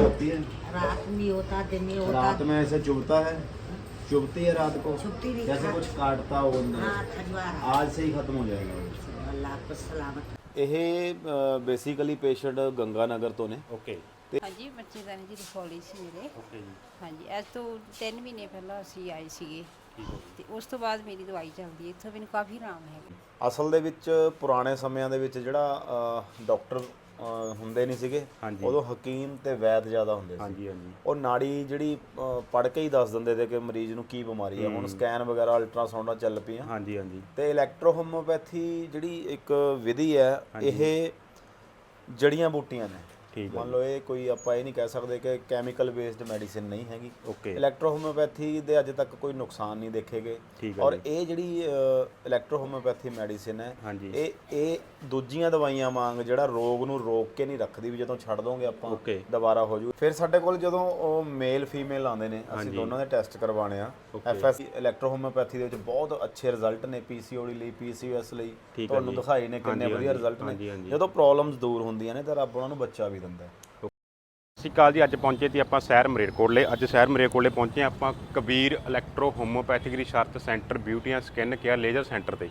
होती है रात में होता दिन में होता रात में ऐसे चुभता है चुभती है रात को चुभती नहीं, जैसे खा- कुछ काटता हो अंदर हाँ खजवारा आज से ही खत्म हो जाएगा अल्लाह को सलामत ਇਹ ਬੇਸਿਕਲੀ ਪੇਸ਼ੈਂਟ ਗੰਗਾ ਨਗਰ ਤੋਂ ਨੇ ਓਕੇ ਹਾਂਜੀ ਬੱਚੇ ਦਾ ਜੀ ਰਸੌਲੀ ਸੀ ਮੇਰੇ ਓਕੇ ਜੀ ਹਾਂਜੀ ਅੱਜ ਤੋਂ 3 ਮਹੀਨੇ ਪਹਿਲਾਂ ਅਸੀਂ ਆਏ ਸੀਗੇ ਠੀਕ ਹੈ ਤੇ ਉਸ ਤੋਂ ਬਾਅਦ ਮੇਰੀ ਦਵਾਈ ਚੱਲਦੀ ਹੈ ਇੱਥੋਂ ਮੈਨੂੰ ਕਾਫੀ ਆਰਾਮ ਹੈ ਅਸਲ ਦੇ ਵਿੱਚ ਪੁਰਾਣੇ ਸਮਿਆਂ ਦੇ ਵਿੱਚ ਜਿਹੜਾ ਡਾਕਟਰ ਹੁੰਦੇ ਨਹੀਂ ਸੀਗੇ। ਹਾਂਜੀ। ਉਦੋਂ ਹਕੀਮ ਤੇ ਵੈਦ ਜ਼ਿਆਦਾ ਹੁੰਦੇ ਸੀ। ਹਾਂਜੀ ਹਾਂਜੀ। ਉਹ ਨਾੜੀ ਜਿਹੜੀ ਪੜ ਕੇ ਹੀ ਦੱਸ ਦਿੰਦੇ ਤੇ ਕਿ ਮਰੀਜ਼ ਨੂੰ ਕੀ ਬਿਮਾਰੀ ਹੈ ਹੁਣ ਸਕੈਨ ਵਗੈਰਾ ਅਲਟਰਾਸਾਉਂਡਾਂ ਚੱਲ ਪਈਆਂ। ਹਾਂਜੀ ਹਾਂਜੀ। ਤੇ ਇਲੈਕਟ੍ਰੋਹੋਮੋਪੈਥੀ ਜਿਹੜੀ ਇੱਕ ਵਿਧੀ ਹੈ ਇਹ ਜੜੀਆਂ ਬੂਟੀਆਂ ਨੇ। ਠੀਕ ਮੰਨ ਲਓ ਇਹ ਕੋਈ ਆਪਾਂ ਇਹ ਨਹੀਂ ਕਹਿ ਸਕਦੇ ਕਿ ਕੈਮੀਕਲ ਬੇਸਡ ਮੈਡੀਸਿਨ ਨਹੀਂ ਹੈਗੀ। ਓਕੇ। ਇਲੈਕਟ੍ਰੋਹੋਮੋਪੈਥੀ ਦੇ ਅਜੇ ਤੱਕ ਕੋਈ ਨੁਕਸਾਨ ਨਹੀਂ ਦੇਖੇ ਗਏ। ਠੀਕ ਹੈ ਔਰ। ਇਹ ਜਿਹੜੀ ਇਲੈਕਟ੍ਰੋਹੋਮੋਪੈਥੀ ਮੈਡੀਸਿਨ ਹੈ ਹਾਂਜੀ। ਇਹ ਇਹ ਦੂਜੀਆਂ ਦਵਾਈਆਂ ਵਾਂਗ ਜਿਹੜਾ ਰੋਗ ਨੂੰ ਰੋਕ ਕੇ ਨਹੀਂ ਰੱਖਦੀ ਵੀ ਜਦੋਂ ਛੱਡ ਦੋਗੇ ਆਪਾਂ Okay. ਦੁਬਾਰਾ ਹੋ ਜੂ ਫਿਰ ਸਾਡੇ ਕੋਲ ਜਦੋਂ ਉਹ ਮੇਲ ਫੀਮੇਲ ਆਉਂਦੇ ਨੇ ਅਸੀਂ। ਦੋਨਾਂ ਦੇ ਟੈਸਟ ਕਰਵਾਉਣੇ ਆ. ਐਫਐਸ ਇਲੈਕਟ੍ਰੋਹੋਮੋਪੈਥੀ ਦੇ ਵਿੱਚ ਬਹੁਤ ਅੱਛੇ ਰਿਜ਼ਲਟ ਨੇ ਪੀਸੀਓਡੀ ਲਈ ਪੀਸੀਓਐਸ ਲਈ ਤੁਹਾਨੂੰ। ਦਿਖਾਈ ਨੇ ਕਿੰਨੇ ਵਧੀਆ ਰਿਜ਼ਲਟ ਨੇ। ਜਦੋਂ ਪ੍ਰੋਬਲਮਸ ਦੂਰ ਹੁੰਦੀਆਂ ਨੇ ਤਾਂ ਰੱਬ ਉਹਨਾਂ ਨੂੰ ਬੱਚਾ ਵੀ ਦਿੰਦਾ ਹੈ ਸਤਿ ਸ਼੍ਰੀ ਅਕਾਲ ਜੀ ਅੱਜ ਪਹੁੰਚੇ ਤੀ ਆਪਾਂ ਸ਼ਹਿਰ ਮਰੇਟਕੋਟਲੇ ਅੱਜ ਸ਼ਹਿਰ ਮਰੇਟਕੋਟਲੇ ਪਹੁੰਚੇ ਹਾਂ ਆਪਾਂ Kabir electro homeopathic research centre ਬਿਊਟੀਆਂ skin care laser centre ਤੇ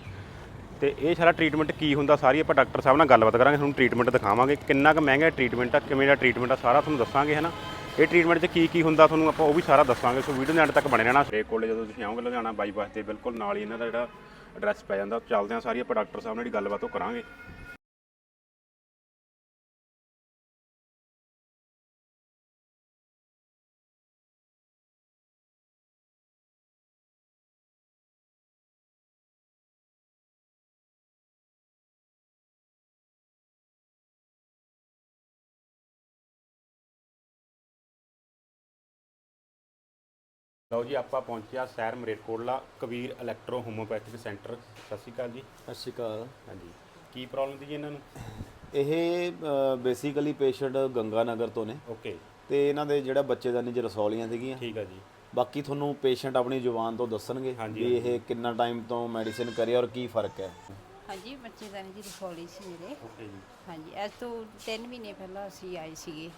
ਤੇ ਇਹ ਸਾਰਾ ਟ੍ਰੀਟਮੈਂਟ ਕੀ ਹੁੰਦਾ ਸਾਰੀ ਆਪਾਂ ਡਾਕਟਰ ਸਾਹਿਬ ਨਾਲ ਗੱਲਬਾਤ ਕਰਾਂਗੇ, ਤੁਹਾਨੂੰ ਟ੍ਰੀਟਮੈਂਟ ਦਿਖਾਵਾਂਗੇ, ਕਿੰਨਾ ਕੁ ਮਹਿੰਗਾ ਟ੍ਰੀਟਮੈਂਟ ਆ, ਕਿਵੇਂ ਦਾ ਟ੍ਰੀਟਮੈਂਟ ਆ, ਸਾਰਾ ਤੁਹਾਨੂੰ ਦੱਸਾਂਗੇ ਹੈ ਨਾ ਇਹ ਟ੍ਰੀਟਮੈਂਟ 'ਚ ਕੀ ਕੀ ਹੁੰਦਾ ਤੁਹਾਨੂੰ ਆਪਾਂ ਉਹ ਵੀ ਸਾਰਾ ਦੱਸਾਂਗੇ, ਸੋ ਵੀਡੀਓ ਦੇ ਅੰਤ ਤੱਕ ਬਣੇ ਰਹਿਣਾ। ਮਰੇਟਕੋਟਲੇ ਜਦੋਂ ਤੁਸੀਂ ਆਓਗੇ ਲੁਧਿਆਣਾ ਬਾਈਪਾਸ ਤੇ ਬਿਲਕੁਲ ਨਾਲ ਹੀ ਇਹਨਾਂ ਦਾ ਜਿਹੜਾ ਐਡਰੈਸ ਪੈ ਜਾਂਦਾ ਚੱਲਦੇ ਹਾਂ ਸਾਰੀ ਆਪਾਂ ਡਾਕਟਰ ਸਾਹਿਬ ਨਾਲ ਜਿਹੜੀ ਗੱਲਬਾਤ ਉਹ ਕਰਾਂਗੇ। ਲਓ ਜੀ ਆਪਾਂ ਪਹੁੰਚਿਆ ਸ਼ਹਿਰ Malerkotla Kabir electro homeopathic centre ਸਤਿ ਸ਼੍ਰੀ ਅਕਾਲ ਜੀ। ਸਤਿ ਸ਼੍ਰੀ ਅਕਾਲ। ਹਾਂਜੀ ਕੀ ਪ੍ਰੋਬਲਮ ਦੀ ਜੀ ਇਹਨਾਂ ਨੂੰ? ਇਹ ਬੇਸਿਕਲੀ ਪੇਸ਼ੈਂਟ ਗੰਗਾ ਨਗਰ ਤੋਂ ਨੇ। ਓਕੇ ਤੇ ਇਹਨਾਂ ਦੇ ਜਿਹੜਾ ਬੱਚੇਦਾਨੀ ਚ ਰਸੌਲੀਆਂ ਸੀਗੀਆਂ। ਠੀਕ ਆ ਜੀ। ਬਾਕੀ ਤੁਹਾਨੂੰ ਪੇਸ਼ੈਂਟ ਆਪਣੀ ਜ਼ੁਬਾਨ ਤੋਂ ਦੱਸਣਗੇ ਵੀ ਇਹ ਕਿੰਨਾ ਟਾਈਮ ਤੋਂ ਮੈਡੀਸਿਨ ਕਰੇ ਔਰ ਕੀ ਫ਼ਰਕ ਹੈ। ਹਾਂਜੀ ਬੱਚੇ ਦਾ ਜੀ ਰਸੌਲੀ ਸੀ ਮੇਰੇ। ਓਕੇ ਜੀ। ਹਾਂਜੀ ਅੱਜ ਤੋਂ 3 ਮਹੀਨੇ ਪਹਿਲਾਂ ਅਸੀਂ ਆਏ ਸੀਗੇ।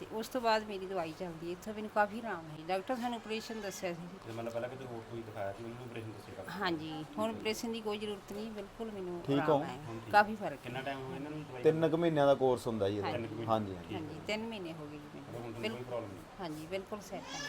ਤੇ ਉਸ ਤੋਂ ਬਾਅਦ ਮੇਰੀ ਦਵਾਈ ਚੱਲਦੀ ਹੈ ਇੱਥੋਂ ਮੈਨੂੰ ਕਾਫੀ ਆਰਾਮ ਹੈ। ਡਾਕਟਰ ਸਾਨੂੰ ਆਪਰੇਸ਼ਨ ਦੱਸਿਆ ਸੀ। ਤੇ ਮਤਲਬ ਪਹਿਲਾਂ ਕਿਤੇ ਹੋਰ ਕੋਈ ਦਿਖਾਇਆ ਸੀ ਉਹਨੂੰ ਆਪਰੇਸ਼ਨ ਦੱਸੇਗਾ ਹਾਂਜੀ ਹੁਣ ਆਪਰੇਸ਼ਨ ਦੀ ਕੋਈ ਜ਼ਰੂਰਤ ਨਹੀਂ ਬਿਲਕੁਲ ਮੈਨੂੰ ਠੀਕ ਆਰਾਮ ਹੋ? ਹੈ। ਕਾਫੀ ਫ਼ਰਕ ਹੈ। ਕਿੰਨਾ ਟਾਈਮ ਹੋਇਆ ਇਹਨਾਂ ਨੂੰ ਦਵਾਈ ਤਿੰਨ ਕੁ ਮਹੀਨਿਆਂ ਦਾ ਕੋਰਸ ਹੁੰਦਾ ਜੀ ਇਹਦਾ। ਹਾਂਜੀ। ਹਾਂਜੀ ਹਾਂਜੀ। 3 ਮਹੀਨੇ ਹੋ ਗਏ ਜੀ ਹੁਣ ਮੈਨੂੰ ਤੁਹਾਨੂੰ ਕੋਈ ਪ੍ਰੋਬਲਮ ਨਹੀਂ। ਹਾਂਜੀ ਬਿਲਕੁਲ ਸੈੱਟ ਹੈ।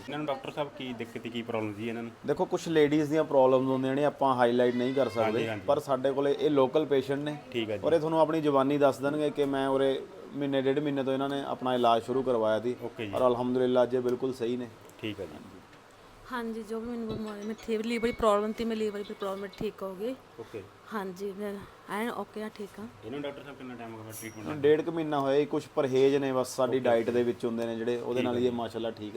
ਇਹਨਾਂ ਨੂੰ ਡਾਕਟਰ ਸਾਹਿਬ ਕੀ ਦਿੱਕਤ ਕੀ ਪ੍ਰੋਬਲਮ ਜੀ ਇਹਨਾਂ ਨੂੰ? ਦੇਖੋ ਕੁਝ ਲੇਡੀਜ਼ ਦੀਆਂ ਪ੍ਰੋਬਲਮਸ ਹੁੰਦੀਆਂ ਨੇ ਆਪਾਂ ਹਾਈਲਾਈਟ ਨਹੀਂ ਕਰ ਸਕਦੇ। ਪਰ ਸਾਡੇ ਕੋਲੇ ਇਹ ਲੋਕਲ ਪੇਸ਼ੈਂਟ ਨੇ ਠੀਕ ਹੈ ਜੀ। ਔਰ ਇਹ ਤੁਹਾਨੂੰ ਆਪਣੀ ਜ਼ੁਬਾਨੀ ਦੱਸ ਦੇਣਗੇ ਕਿ ਮੈਂ ਉਰੇ ਮਹੀਨੇ ਡੇਢ ਮਹੀਨੇ ਤੋਂ ਇਹਨਾਂ ਨੇ ਆਪਣਾ ਇਲਾਜ ਸ਼ੁਰੂ ਕਰਵਾਇਆ ਸੀ। ਔਰ ਅਲਹਮਦੁਲਿਲਾ ਅੱਜ ਬਿਲਕੁਲ ਸਹੀ ਨੇ। ਠੀਕ ਹੈ ਜੀ। ਹਾਂਜੀ। ਜੋ ਵੀ ਮੈਨੂੰ ਬਿਮਾਰੀ ਮੈਂ ਥੇ ਲੀਵਰ ਦੀ ਪ੍ਰੋਬਲਮ ਤੀ ਮੈਂ ਲੀਵਰ ਦੀ ਪ੍ਰੋਬਲਮ ਠੀਕ ਹੋ ਗਈ। ਓਕੇ ਹਾਂਜੀ ਮੈਂ ਐਨ ਓਕੇ ਆ ਠੀਕ ਆ। ਇਹਨੂੰ ਡਾਕਟਰ ਸਾਹਿਬ ਕਿੰਨਾ ਟਾਈਮ ਹੋ ਗਿਆ ਟ੍ਰੀਟਮੈਂਟ ਹੁਣ ਡੇਢ ਕੁ ਮਹੀਨਾ ਹੋਇਆ ਜੀ ਕੁਝ ਪਰਹੇਜ਼ ਨੇ ਬਸ ਸਾਡੀ ਡਾਈਟ ਦੇ ਵਿੱਚ ਹੁੰਦੇ ਨੇ ਜਿਹੜੇ ਉਹਦੇ ਨਾਲ ਹੀ ਇਹ ਮਾਸ਼ਾਅੱਲਾ ਠੀਕ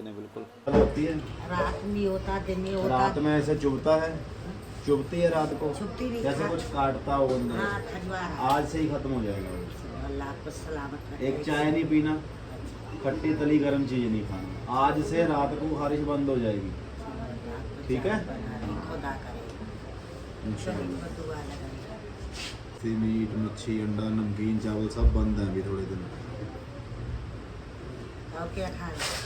रात में होता दिन में होता रात में ऐसे चुभता है चुभती है रात को चुभती भी जैसे कुछ काटता हो अंदर हाँ खजवार आज से ही खत्म हो जाएगा अल्लाह को सलामत एक चाय नहीं पीना खट्टी तली गर्म चीज नहीं खाना आज से रात को खारिश बंद हो जाएगी ठीक है खुदा करे इंशाल्लाह दुआ लगाई थी मीट मच्छी अंडा नमकीन चावल सब बंद है अभी थोड़े दिन और क्या खाए